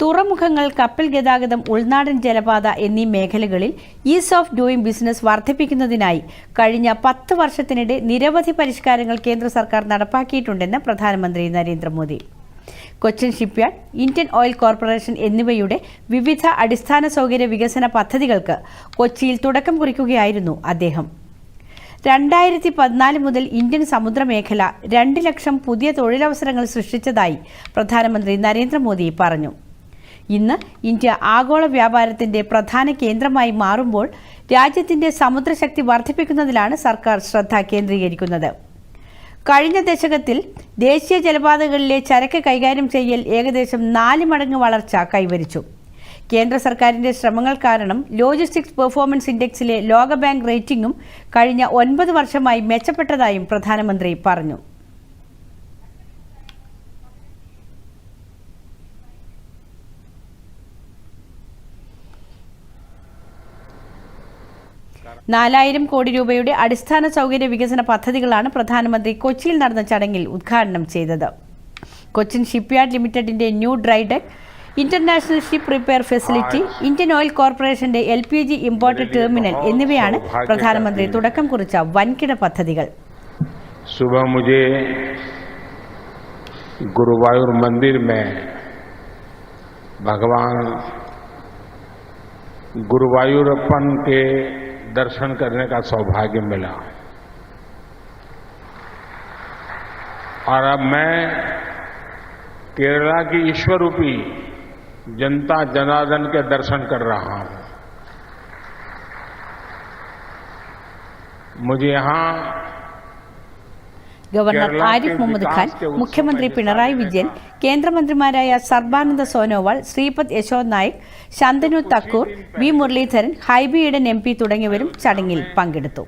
തുറമുഖങ്ങൾ കപ്പൽ ഗതാഗതം ഉൾനാടൻ ജലപാത എന്നീ മേഖലകളിൽ ഈസ് ഓഫ് ഡൂയിങ് ബിസിനസ് വർദ്ധിപ്പിക്കുന്നതിനായി കഴിഞ്ഞ പത്ത് വർഷത്തിനിടെ നിരവധി പരിഷ്കാരങ്ങൾ കേന്ദ്ര സർക്കാർ നടപ്പാക്കിയിട്ടുണ്ടെന്ന് പ്രധാനമന്ത്രി Narendra Modi. Cochin shipyard Indian oil corporation എന്നിവയുടെ വിവിധ അടിസ്ഥാന സൗകര്യ വികസന പദ്ധതികൾക്ക് കൊച്ചിയിൽ തുടക്കം കുറിക്കുകയായിരുന്നു അദ്ദേഹം. രണ്ടായിരത്തി പതിനാല് മുതൽ ഇന്ത്യൻ സമുദ്രമേഖല രണ്ട് ലക്ഷം പുതിയ തൊഴിലവസരങ്ങൾ സൃഷ്ടിച്ചതായി പ്രധാനമന്ത്രി നരേന്ദ്രമോദി പറഞ്ഞു. ഇന്ന് ഇന്ത്യ ആഗോള വ്യാപാരത്തിന്റെ പ്രധാന കേന്ദ്രമായി മാറുമ്പോൾ രാജ്യത്തിന്റെ സമുദ്രശക്തി വർദ്ധിപ്പിക്കുന്നതിലാണ് സർക്കാർ ശ്രദ്ധ കേന്ദ്രീകരിക്കുന്നത്. കഴിഞ്ഞ ദശകത്തിൽ ദേശീയ ജലപാതകളിലെ ചരക്ക് കൈകാര്യം ചെയ്യൽ ഏകദേശം നാല് മടങ്ങ് വളർച്ച കൈവരിച്ചു. കേന്ദ്ര സർക്കാരിന്റെ ശ്രമങ്ങൾ കാരണം ലോജിസ്റ്റിക്സ് പെർഫോമൻസ് ഇൻഡെക്സിലെ ലോകബാങ്ക് റേറ്റിംഗും കഴിഞ്ഞ ഒൻപത് വർഷമായി മെച്ചപ്പെട്ടതായും പ്രധാനമന്ത്രി പറഞ്ഞു. നാലായിരം കോടി രൂപയുടെ അടിസ്ഥാന സൗകര്യ വികസന പദ്ധതികളാണ് പ്രധാനമന്ത്രി കൊച്ചിയിൽ നടന്ന ചടങ്ങിൽ ഉദ്ഘാടനം ചെയ്തത് കൊച്ചിൻ ഷിപ്പ്യാർഡ് ലിമിറ്റഡിന്റെ new dry dock international ship repair facility Indian oil കോർപ്പറേഷന്റെ L P G imported terminal എന്നിവയാണ് പ്രധാനമന്ത്രി തുടക്കം കുറിച്ച വൻകിട പദ്ധതികൾ सुबह मुझे गुरुवायूर मंदिर में भगवान गुरुवायूरप्पन के दर्शन करने का सौभाग्य मिला। और अब मैं केरला की ईश्वर रूपी जनता जनार्दन के दर्शन कर रहा हूँ। मुझे यहाँ ഗവർണർ ആരിഫ് മുഹമ്മദ് ഖാൻ മുഖ്യമന്ത്രി പിണറായി വിജയൻ കേന്ദ്രമന്ത്രിമാരായ സർബാനന്ദ സോനോവാൾ ശ്രീപദ് യശോ നായിക് ശന്തനു തക്കൂർ വി മുരളീധരൻ ഹൈബിയുടെ ഈഡൻ എം തുടങ്ങിയവരും ചടങ്ങിൽ പങ്കെടുത്തു.